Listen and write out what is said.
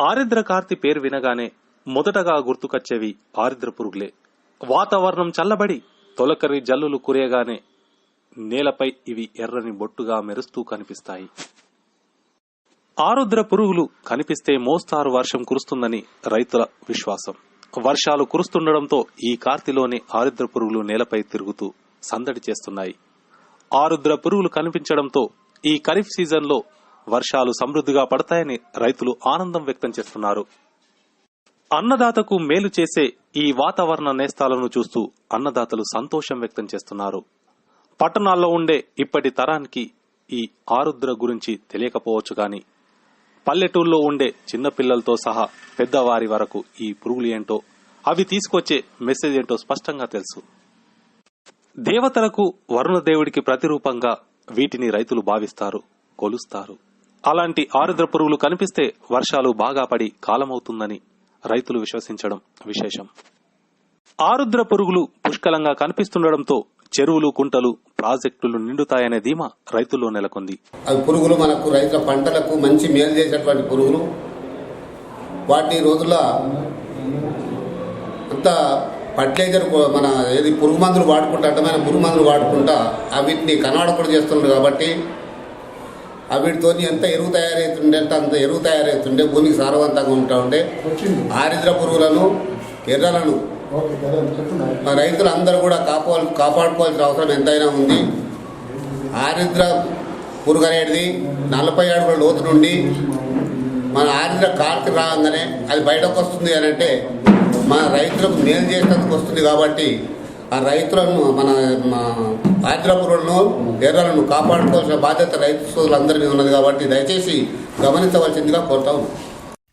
ఆరిద్ర కార్తి పేరు వినగానే మొదటగా గుర్తుకొచ్చేవి ఆరిద్ర పురుగులే వాతావరణం చల్లబడి తొలకరి జల్లులు కురేగానే నేలపై ఇవి ఎర్రని బొట్టుగా మెరుస్తూ కనిపిస్తాయి. ఆరుద్ర పురుగులు కనిపిస్తే మోస్తారు వర్షం కురుస్తుందని రైతుల విశ్వాసం. వర్షాలు కురుస్తుండడంతో ఈ కార్తిలోని ఆరుద్ర పురుగులు నేలపై తిరుగుతూ సందడి చేస్తున్నాయి. ఆరుద్ర పురుగులు కనిపించడంతో ఈ ఖరీఫ్ సీజన్లో వర్షాలు సమృద్ధిగా పడతాయని రైతులు ఆనందం వ్యక్తం చేస్తున్నారు. అన్నదాతకు మేలు చేసే ఈ వాతావరణ నేస్తాలను చూస్తూ అన్నదాతలు సంతోషం వ్యక్తం చేస్తున్నారు. పట్టణాల్లో ఉండే ఇప్పటి తరానికి ఈ ఆరుద్ర గురించి తెలియకపోవచ్చు కానీ పల్లెటూళ్ళలో ఉండే చిన్నపిల్లలతో సహా పెద్దవారి వరకు ఈ పురుగులు ఏంటో అవి తీసుకొచ్చే మెసేజ్ ఏంటో స్పష్టంగా తెలుసు. దేవతలకు వరుణదేవుడికి ప్రతిరూపంగా వీటిని రైతులు భావిస్తారు కొలుస్తారు. అలాంటి ఆరుద్ర పురుగులు కనిపిస్తే వర్షాలు బాగా పడి కాలమవుతుందని రైతులు విశ్వసించడం విశేషం. ఆరుద్ర పురుగులు పుష్కలంగా కనిపిస్తుండడంతో చెరువులు కుంటలు ప్రాజెక్టులు నిండుతాయనే ధీమా రైతుల్లో నెలకొంది. అవి పురుగులు మనకు రైతుల పంటలకు మంచి మేలు చేసేటువంటి పురుగులు. వాటి రోజుల అంత ఫర్టిలైజర్ మన ఏది పురుగు మందులు వాడుకుంటా అడ్డమైన పురుగు మందులు వాడుకుంటా అవిటిని కనబడకుండా చేస్తున్నారు కాబట్టి అవిటితో ఎంత ఎరువు తయారవుతుండే అంటే అంత ఎరువు తయారవుతుండే భూమికి సారవంతంగా ఉంటా ఉండే ఆరిద్ర పురుగులను ఎర్రలను రైతులు అందరూ కూడా కాపాడు కాపాడుకోవాల్సిన అవసరం ఎంతైనా ఉంది. ఆరిద్ర పురుగు అనేది నలభై అడుగుల లోతు నుండి మన ఆరిద్ర కార్తీ రాగానే అది బయటకు వస్తుంది అని అంటే మన రైతులకు మేలు చేసేందుకు వస్తుంది కాబట్టి ఆ రైతులను మన మా ఎర్రలను కాపాడుకోవాల్సిన బాధ్యత రైతు సోదరులందరి మీద ఉన్నది కాబట్టి దయచేసి గమనించవలసిందిగా కోరుతా ఉన్నాం.